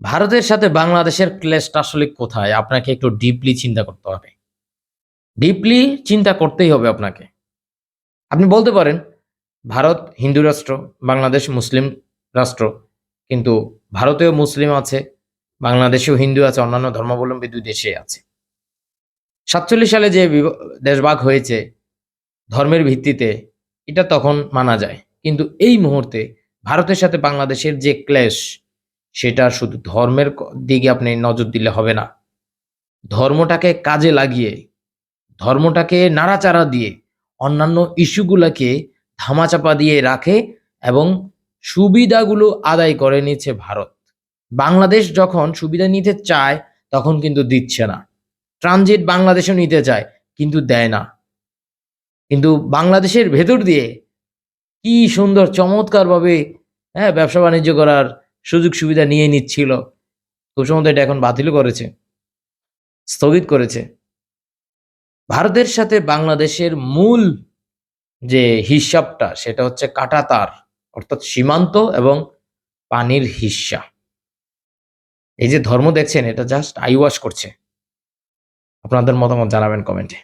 ভারতের সাথে বাংলাদেশের ক্লেশটা আসলে কোথায়? আপনাকে একটু ডিপলি চিন্তা করতে হবে। ডিপলি চিন্তা করতেই হবে আপনাকে। আপনি বলতে পারেন, ভারত হিন্দু রাষ্ট্র, বাংলাদেশ মুসলিম রাষ্ট্র, কিন্তু ভারতেও মুসলিম আছে, বাংলাদেশেও হিন্দু আছে, অন্যান্য ধর্মাবলম্বী দুই দেশে আছে। সাতচল্লিশ সালে যে দেশভাগ হয়েছে, ধর্মের ভিত্তিতে এটা তখন মানা যায়। কিন্তু এই মুহূর্তে ভারতের সাথে বাংলাদেশের যে ক্লেশ সেটা শুধু ধর্মের দিকে আপনি নজর দিলে হবে না। ধর্মটাকে কাজে লাগিয়ে, ধর্মটাকে নাড়াচাড়া দিয়ে অন্যান্য ইস্যুগুলোকে ধামাচাপা দিয়ে রাখে এবং সুবিধাগুলো আদায় করে নিচ্ছে ভারত। বাংলাদেশ যখন সুবিধা নিতে চায়, তখন কিন্তু দিচ্ছে না। ট্রানজিট বাংলাদেশও নিতে চায়, কিন্তু দেয় না। কিন্তু বাংলাদেশের ভেতর দিয়ে কি সুন্দর চমৎকারভাবে হ্যাঁ ব্যবসা বাণিজ্য করার সুযোগ সুবিধা নিয়ে নিচ্ছিল। খুব সম্ভবত এটা এখন বাতিলও করেছে, স্থগিত করেছে। ভারতের সাথে বাংলাদেশের মূল যে হিসাবটা, সেটা হচ্ছে কাটাতার, অর্থাৎ সীমান্ত এবং পানির হিসা। এই যে ধর্ম দেখছেন, এটা জাস্ট আইওয়াশ করছে। আপনাদের মতামত জানাবেন কমেন্টে